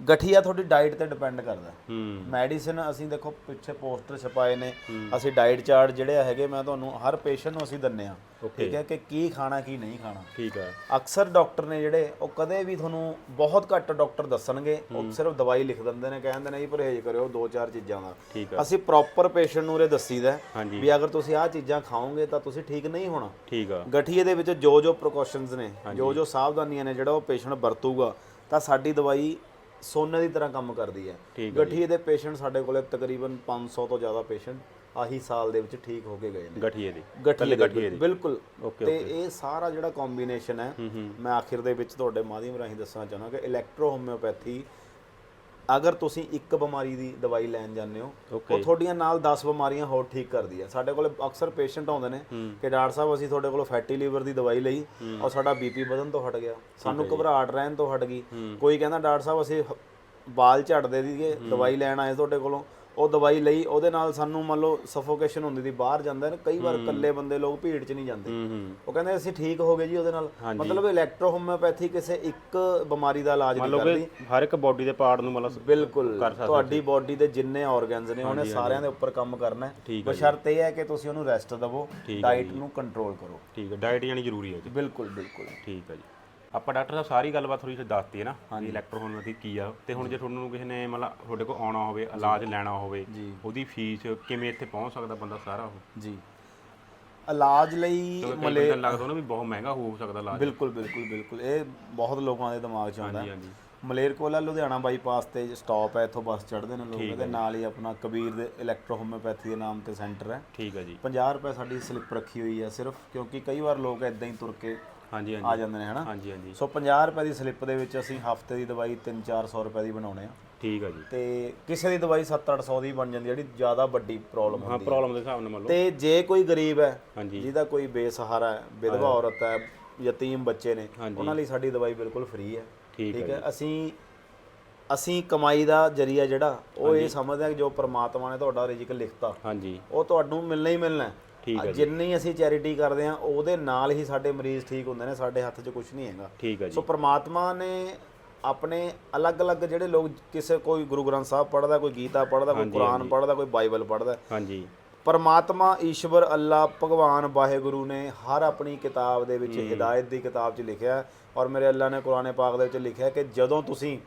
ਗਠੀਆ ਤੁਹਾਡੀ ਡਾਈਟ ਤੇ ਡਿਪੈਂਡ ਕਰਦਾ। ਹੈ। ਹੂੰ ਮੈਡੀਸਿਨ ਅਸੀਂ ਦੇਖੋ ਪਿੱਛੇ ਪੋਸਟਰ ਛਪਾਏ ਨੇ। ਅਸੀਂ ਡਾਈਟ ਚਾਰਟ ਜਿਹੜੇ ਹੈਗੇ ਮੈਂ ਤੁਹਾਨੂੰ ਹਰ ਪੇਸ਼ੈਂਟ ਨੂੰ ਅਸੀਂ ਦਿੰਨੇ ਆ। ਠੀਕ ਹੈ ਕਿ ਕੀ ਖਾਣਾ ਕੀ ਨਹੀਂ ਖਾਣਾ। ਠੀਕ ਆ। ਅਕਸਰ ਡਾਕਟਰ ਨੇ ਜਿਹੜੇ ਉਹ ਕਦੇ ਵੀ ਤੁਹਾਨੂੰ ਬਹੁਤ ਘੱਟ ਡਾਕਟਰ ਦੱਸਣਗੇ। ਉਹ ਸਿਰਫ ਦਵਾਈ ਲਿਖ ਦਿੰਦੇ ਨੇ ਕਹਿੰਦੇ ਨੇ ਜੀ ਪਰਹੇਜ਼ ਕਰਿਓ ਦੋ ਚਾਰ ਚੀਜ਼ਾਂ ਦਾ। ਅਸੀਂ ਪ੍ਰੋਪਰ ਪੇਸ਼ੈਂਟ ਨੂੰ ਉਰੇ ਦੱਸੀਦਾ। ਹੈ ਵੀ ਅਗਰ ਤੁਸੀਂ ਆਹ ਚੀਜ਼ਾਂ ਖਾਓਗੇ ਤਾਂ ਤੁਸੀਂ ਠੀਕ ਨਹੀਂ ਹੋਣਾ। ਠੀਕ ਆ। ਗਠੀਏ ਦੇ ਵਿੱਚ ਜੋ ਜੋ ਪ੍ਰੀਕਾਸ਼ਨਸ ਨੇ ਜੋ ਜੋ ਸਾਵਧਾਨੀਆਂ ਨੇ ਜਿਹੜਾ ਉਹ ਪੇਸ਼ੈਂਟ ਵਰਤੂਗਾ ਤਾਂ ਸਾਡੀ ਦਵਾਈ ਸੋਨੇ ਦੀ ਤਰ੍ਹਾਂ ਕੰਮ ਕਰਦੀ ਹੈ। ਠੀਕ ਗਠੀਏ ਦੇ ਪੇਸ਼ੈਂਟ ਸਾਡੇ ਕੋਲੇ ਤਕਰੀਬਨ 500 ਤੋਂ ਜ਼ਿਆਦਾ ਪੇਸ਼ੈਂਟ ਆਹੀ ਸਾਲ ਦੇ ਵਿੱਚ ਠੀਕ ਹੋ ਕੇ ਗਏ ਨੇ। ਗਠੀਏ ਦੀ। ਗਠੀਏ ਦੇ ਗਠੀਏ ਦੀ। ਬਿਲਕੁਲ। ਤੇ ਇਹ ਸਾਰਾ ਜਿਹੜਾ ਕੰਬੀਨੇਸ਼ਨ ਹੈ ਮੈਂ ਆਖਿਰ ਦੇ ਵਿੱਚ ਤੁਹਾਡੇ ਮਾਧਿਅਮ ਰਾਹੀਂ ਦੱਸਣਾ ਚਾਹੁੰਦਾ ਕਿ ਇਲੈਕਟ੍ਰੋ ਹੋਮਿਓਪੈਥੀ ਅਗਰ ਤੁਸੀਂ ਇੱਕ ਬਿਮਾਰੀ ਦੀ ਦਵਾਈ ਲੈਣ ਜਾਂਦੇ ਹੋ। ਉਹ ਤੁਹਾਡੀਆਂ ਨਾਲ 10 ਬਿਮਾਰੀਆਂ ਹੋਰ ਠੀਕ ਕਰਦੀ ਹੈ ਸਾਡੇ ਕੋਲ ਅਕਸਰ ਪੇਸ਼ੈਂਟ ਆਉਂਦੇ ਨੇ ਕਿ ਡਾਕਟਰ ਸਾਹਿਬ ਅਸੀਂ ਤੁਹਾਡੇ ਕੋਲ ਫੈਟੀ ਲੀਵਰ ਦੀ ਦਵਾਈ ਲਈ ਔਰ ਸਾਡਾ ਬੀਪੀ ਵਧਣ ਤੋਂ ਹਟ ਗਿਆ। ਸਾਨੂੰ ਘਬਰਾਹਟ ਰਹਿਣ ਤੋਂ ਹਟ ਗਈ। ਕੋਈ ਕਹਿੰਦਾ ਡਾਕਟਰ ਸਾਹਿਬ ਅਸੀਂ ਵਾਲ ਝੜਦੇ ਦੀਏ ਦਵਾਈ ਲੈਣ ਆਏ ਤੁਹਾਡੇ ਕੋਲੋਂ। ਉਹ ਦਵਾਈ ਲਈ ਉਹਦੇ ਨਾਲ ਸਾਨੂੰ ਮੰਨ ਲਓ ਸਫੋਕੇਸ਼ਨ ਹੁੰਦੀ ਸੀ ਬਾਹਰ ਜਾਂਦੇ ਨੇ ਕਈ ਵਾਰ ਇਕੱਲੇ ਬੰਦੇ ਲੋਕ ਭੀੜ 'ਚ ਨਹੀਂ ਜਾਂਦੇ। ਉਹ ਕਹਿੰਦੇ ਅਸੀਂ ਠੀਕ ਹੋ ਗਏ ਜੀ ਉਹਦੇ ਨਾਲ। ਮਤਲਬ ਇਲੈਕਟ੍ਰੋ ਹੋਮਿਓਪੈਥੀ ਕਿਸੇ ਇੱਕ ਬਿਮਾਰੀ ਦਾ ਇਲਾਜ ਨਹੀਂ ਕਰਦੀ। ਹਰ ਇੱਕ ਬਾਡੀ ਦੇ ਪਾਰਟ ਨੂੰ ਮਤਲਬ ਬਿਲਕੁਲ। ਤੁਹਾਡੀ ਬਾਡੀ ਦੇ ਜਿੰਨੇ ਆਰਗਨਸ ਨੇ ਉਹਨੇ ਸਾਰਿਆਂ ਦੇ ਉੱਪਰ ਕੰਮ ਕਰਨਾ ਹੈ। ਬਸ਼ਰਤ ਇਹ ਹੈ ਕਿ ਤੁਸੀਂ ਉਹਨੂੰ ਰੈਸਟ ਦਿਵੋ ਡਾਈਟ ਨੂੰ ਕੰਟਰੋਲ ਕਰੋ। ਠੀਕ ਹੈ ਡਾਈਟ ਜਾਨੀ ਜ਼ਰੂਰੀ ਹੈ ਜੀ। ਬਿਲਕੁਲ ਬਿਲਕੁਲ। ਠੀਕ ਹੈ ਜੀ। ਆਪਾਂ ਡਾਕਟਰ ਸਾਹਿਬ ਸਾਰੀ ਗੱਲਬਾਤ ਥੋੜੀ ਜਿਹੀ ਦੱਸਤੀ ਹੈ ਨਾ ਵੀ ਇਲੈਕਟ੍ਰੋਹੋਮਿਓਪੈਥੀ ਕੀ ਆ ਤੇ ਹੁਣ ਜੇ। ਤੁਹਾਨੂੰ ਕਿਸੇ ਨੇ ਮਤਲਬ ਤੁਹਾਡੇ ਕੋਲ ਆਉਣਾ ਹੋਵੇ ਇਲਾਜ ਲੈਣਾ ਹੋਵੇ ਉਹਦੀ ਫੀਸ ਕਿਵੇਂ ਇੱਥੇ ਪਹੁੰਚ ਸਕਦਾ ਬੰਦਾ ਸਾਰਾ ਉਹ? ਜੀ। ਇਲਾਜ ਲਈ ਕਿਉਂਕਿ ਕਈ ਬੰਦੇ ਲੱਗਦਾ ਉਹਨਾਂ ਵੀ ਬਹੁਤ ਮਹਿੰਗਾ ਹੋ ਸਕਦਾ ਇਲਾਜ। ਬਿਲਕੁਲ ਬਿਲਕੁਲ ਬਿਲਕੁਲ। ਇਹ ਬਹੁਤ ਲੋਕਾਂ ਦੇ ਦਿਮਾਗ 'ਚ ਆਉਂਦਾ। ਹਾਂਜੀ ਹੈ ਹਾਂਜੀ ਮਲੇਰਕੋਲਾ ਲੁਧਿਆਣਾ ਬਾਈਪਾਸ ਤੇ ਸਟਾਪ ਹੈ ਇੱਥੋਂ ਬੱਸ ਚੜ੍ਹਦੇ ਨੇ ਲੋਕ ਇਹਦੇ ਨਾਲ ਹੀ ਆਪਣਾ ਕਬੀਰ ਦੇ ਇਲੈਕਟ੍ਰੋ ਹੋਮਿਓਪੈਥੀ ਦੇ ਨਾਮ ਤੇ ਸੈਂਟਰ ਹੈ। ਠੀਕ ਹੈ ਜੀ। 50 ਰੁਪਏ ਸਾਡੀ ਸਲਿੱਪ ਰੱਖੀ ਹੋਈ ਹੈ ਸਿਰਫ ਕਿਉਂਕਿ ਕਈ ਵਾਰ ਲੋਕ ਇਦਾਂ ਹੀ ਤੁਰ ਕੇ ਹਾਂਜੀ ਆ ਹਾਂਜੀ ਜਾਂਦੇ ਨੇ ਹਨਾ? ਹਾਂਜੀ ਹਾਂਜੀ। ਸੋ 50 ਰੁਪਏ ਦੀ ਸਲਿੱਪ ਦੇ ਵਿੱਚ ਅਸੀਂ ਹਫ਼ਤੇ ਦੀ ਦਵਾਈ 3-400 ਰੁਪਏ ਦੀ ਬਣਾਉਣੇ ਆ। ਠੀਕ ਹੈ ਜੀ। ਤੇ ਕਿਸੇ ਦੀ ਦਵਾਈ 7-800 ਦੀ ਬਣ ਜਾਂਦੀ ਜਿਹੜੀ ਜ਼ਿਆਦਾ ਵੱਡੀ ਪ੍ਰੋਬਲਮ ਹੁੰਦੀ ਹੈ ਪ੍ਰੋਬਲਮ ਦੇ ਹਿਸਾਬ ਨਾਲ ਮੰਨ ਲਓ। ਤੇ ਜੇ ਕੋਈ ਗਰੀਬ ਹੈ ਜਿਹਦਾ ਕੋਈ ਬੇਸਹਾਰਾ ਹੈ ਵਿਧਵਾ ਔਰਤ ਹੈ ਯਤੀਮ ਬੱਚੇ ਨੇ। ਉਹਨਾਂ ਲਈ ਸਾਡੀ ਦਵਾਈ ਬਿਲਕੁਲ ਫ੍ਰੀ ਹੈ। ਠੀਕ ਹੈ? ਅਸੀਂ ਅਸੀਂ ਕਮਾਈ ਦਾ ਜਰੀਆ ਜਿਹੜਾ ਉਹ ਇਹ ਸਮਝਦੇ ਹਾਂ ਕਿ ਜੋ ਪ੍ਰਮਾਤਮਾ ਨੇ ਤੁਹਾਡਾ ਰਿਜ਼ਕ ਲਿਖਤਾ ਹਾਂਜੀ। ਉਹ ਤੁਹਾਨੂੰ ਮਿਲਣਾ ਹੀ ਮਿਲਣਾ ਹੈ। ਠੀਕ ਹੈ ਜਿੰਨੀ ਅਸੀਂ ਚੈਰਿਟੀ ਕਰਦੇ ਹਾਂ ਉਹਦੇ ਨਾਲ ਹੀ ਸਾਡੇ ਮਰੀਜ਼ ਠੀਕ ਹੁੰਦੇ ਨੇ ਸਾਡੇ ਹੱਥ 'ਚ ਕੁਝ ਨਹੀਂ ਹੈਗਾ। ਠੀਕ ਹੈ ਜੀ। ਸੋ ਪ੍ਰਮਾਤਮਾ ਨੇ ਆਪਣੇ ਅਲੱਗ-ਅਲੱਗ ਜਿਹੜੇ ਲੋਕ ਕਿਸੇ ਕੋਈ ਗੁਰੂ ਗ੍ਰੰਥ ਸਾਹਿਬ ਪੜ੍ਹਦਾ ਕੋਈ ਗੀਤਾ ਪੜ੍ਹਦਾ ਕੋਈ ਕੁਰਾਨ ਪੜ੍ਹਦਾ ਕੋਈ ਬਾਈਬਲ ਪੜ੍ਹਦਾ ਹਾਂਜੀ। ਪਰਮਾਤਮਾ ਈਸ਼ਵਰ ਅੱਲਾ ਭਗਵਾਨ ਵਾਹਿਗੁਰੂ ਨੇ ਹਰ ਆਪਣੀ ਕਿਤਾਬ ਦੇ ਵਿੱਚ ਹਿਦਾਇਤ ਦੀ ਕਿਤਾਬ 'ਚ ਲਿਖਿਆ ਔਰ ਮੇਰੇ ਅੱਲਾ ਨੇ ਕੁਰਾਨੇ ਪਾਕ ਦੇ ਵਿੱਚ ਲਿਖਿਆ ਕਿ ਜਦੋਂ ਤੁਸੀਂ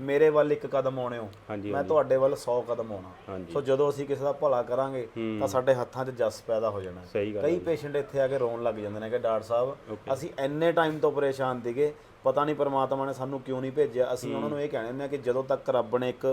ਮੇਰੇ ਵੱਲ ਇੱਕ ਕਦਮ ਆਉਣੇ ਹੋ ਮੈਂ ਤੁਹਾਡੇ ਵੱਲ 100 ਕਦਮ ਆਉਣਾ। ਸੋ ਜਦੋਂ ਅਸੀਂ ਕਿਸੇ ਦਾ ਭਲਾ ਕਰਾਂਗੇ ਤਾਂ ਸਾਡੇ ਹੱਥਾਂ 'ਚ ਜਸ ਪੈਦਾ ਹੋ ਜਾਣਾ ਕਈ ਪੇਸ਼ੈਂਟ ਇੱਥੇ ਆ ਕੇ ਰੋਣ ਲੱਗ ਜਾਂਦੇ ਨੇ ਕਿ ਡਾਕਟਰ ਸਾਹਿਬ ਅਸੀਂ ਇੰਨੇ ਟਾਈਮ ਤੋਂ ਪਰੇਸ਼ਾਨ ਸੀਗੇ ਪਤਾ ਨਹੀਂ ਪਰਮਾਤਮਾ ਨੇ ਸਾਨੂੰ ਕਿਉਂ ਨਹੀਂ ਭੇਜਿਆ। ਅਸੀਂ ਉਹਨਾਂ ਨੂੰ ਇਹ ਹੁੰਦੇ ਆ ਕਿ ਜਦੋਂ ਤੱਕ ਰੱਬ ਨੇ ਇੱਕ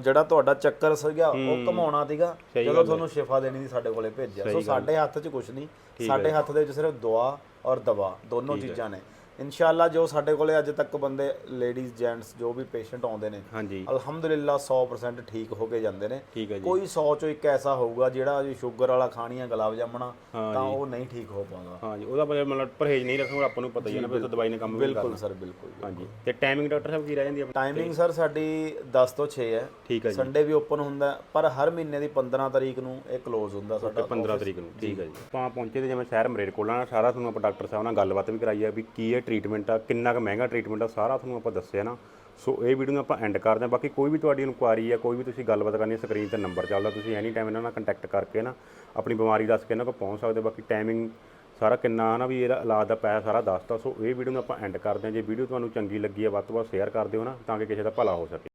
ਜਿਹੜਾ ਤੁਹਾਡਾ ਚੱਕਰ ਸੀਗਾ ਉਹ ਘਮਾਉਣਾ ਸੀਗਾ ਜਦੋਂ ਤੁਹਾਨੂੰ ਸ਼ਿਫਾ ਦੇਣੀ ਸੀ ਸਾਡੇ ਕੋਲੇ ਭੇਜਿਆ। ਸੋ ਸਾਡੇ ਹੱਥ 'ਚ ਕੁਝ ਨਹੀਂ। ਸਾਡੇ ਹੱਥ ਦੇ ਵਿੱਚ ਸਿਰਫ ਦੁਆ ਔਰ ਦਵਾ ਦੋਨੋਂ ਚੀਜ਼ਾਂ ਨੇ। ਇਨਸ਼ਾਅੱਲਾ ਜੋ ਸਾਡੇ ਕੋਲੇ ਅੱਜ ਤੱਕ ਬੰਦੇ ਲੇਡੀਜ਼ ਜੈਂਟਸ ਜੋ ਵੀ ਪੇਸ਼ੈਂਟ ਆਉਂਦੇ ਨੇ ਹਾਂਜੀ। ਅਲਹਮਦੁਲਿਲਾ 100% ਠੀਕ ਹੋ ਕੇ ਜਾਂਦੇ ਨੇ। ਠੀਕ ਹੈ ਜੀ। ਕੋਈ 100 ਚੋਂ ਇੱਕ ਐਸਾ ਹੋਊਗਾ ਜਿਹੜਾ ਜੀ ਸ਼ੂਗਰ ਵਾਲਾ ਖਾਣੀਆਂ ਗੁਲਾਬ ਜਾਮਣਾ ਤਾਂ ਉਹ ਨਹੀਂ ਠੀਕ ਹੋ ਪਾਉਂਦਾ। ਹਾਂਜੀ ਉਹਦਾ ਮਤਲਬ ਮਤਲਬ ਪਰਹੇਜ਼ ਨਹੀਂ ਰੱਖਣਾ ਆਪਾਂ ਨੂੰ ਪਤਾ ਹੀ ਹੈ ਨਾ ਉਹ ਦਵਾਈ ਨੇ ਕੰਮ ਬਿਲਕੁਲ ਸਰ ਬਿਲਕੁਲ ਹਾਂਜੀ ਤੇ ਟਾਈਮਿੰਗ ਡਾਕਟਰ ਸਾਹਿਬ ਕੀ ਰਹਿ ਜਾਂਦੀ ਹੈ? ਟਾਈਮਿੰਗ ਸਰ ਸਾਡੀ 10 ਤੋਂ 6 ਹੈ। ਠੀਕ ਹੈ ਜੀ। ਸੰਡੇ ਵੀ ਓਪਨ ਹੁੰਦਾ ਹੈ, ਪਰ ਹਰ ਮਹੀਨੇ ਦੀ 15 ਤਰੀਕ ਨੂੰ ਇਹ ਕਲੋਜ਼ ਹੁੰਦਾ ਸਾਡਾ 15 ਤਰੀਕ ਨੂੰ। ਠੀਕ ਹੈ ਜੀ। ਆਪਾਂ ਪਹੁੰਚੇ ਤੇ ਜਿਵੇਂ ਸ਼ਹਿਰ ਮਰੇਰਕੋਟਲਾ ਨਾਲ ਸਾਰਾ ਤੁਹਾਨੂੰ ਆਪਾਂ ਡਾਕਟਰ ਸਾਹਿਬ ਨਾਲ ਗੱਲਬਾਤ ਵੀ ਕਰਾਈ ਹੈ ਵੀ ਕੀ ਇਹ ਟ੍ਰੀਟਮੈਂਟ ਆ, ਕਿੰਨਾ ਕੁ ਮਹਿੰਗਾ ਟ੍ਰੀਟਮੈਂਟ ਆ, ਸਾਰਾ ਤੁਹਾਨੂੰ ਆਪਾਂ ਦੱਸਿਆ ਨਾ। ਸੋ ਇਹ ਵੀਡੀਓ ਨੂੰ ਆਪਾਂ ਐਂਡ ਕਰਦੇ ਹਾਂ। ਬਾਕੀ ਕੋਈ ਵੀ ਤੁਹਾਡੀ ਇਨਕੁਆਰੀ ਆ, ਕੋਈ ਵੀ ਤੁਸੀਂ ਗੱਲਬਾਤ ਕਰਨੀ ਹੈ ਸਕਰੀਨ ਤੇ ਨੰਬਰ ਚੱਲਦਾ। ਤੁਸੀਂ ਐਨੀ ਟਾਈਮ ਇਹਨਾਂ ਨਾਲ ਕੰਟੈਕਟ ਕਰਕੇ ਨਾ, ਆਪਣੀ ਬਿਮਾਰੀ ਦੱਸ ਕੇ ਇਹਨਾਂ ਕੋਲ ਪਹੁੰਚ ਸਕਦੇ ਹੋ। ਬਾਕੀ ਟਾਈਮਿੰਗ ਸਾਰਾ ਕਿੰਨਾ ਨਾ ਵੀ ਇਹਦਾ ਇਲਾਜ ਦਾ ਪੈਸਾ ਸਾਰਾ ਦੱਸਤਾ। ਸੋ ਇਹ ਵੀਡੀਓ ਨੂੰ ਆਪਾਂ ਐਂਡ ਕਰਦੇ ਹਾਂ। ਜੇ ਵੀਡੀਓ ਤੁਹਾਨੂੰ ਚੰਗੀ ਲੱਗੀ ਹੈ ਵੱਧ ਤੋਂ ਵੱਧ ਸ਼ੇਅਰ ਕਰ ਦਿਓ ਨਾ, ਤਾਂ ਕਿ ਕਿਸੇ ਦਾ ਭਲਾ ਹੋ ਸਕੇ।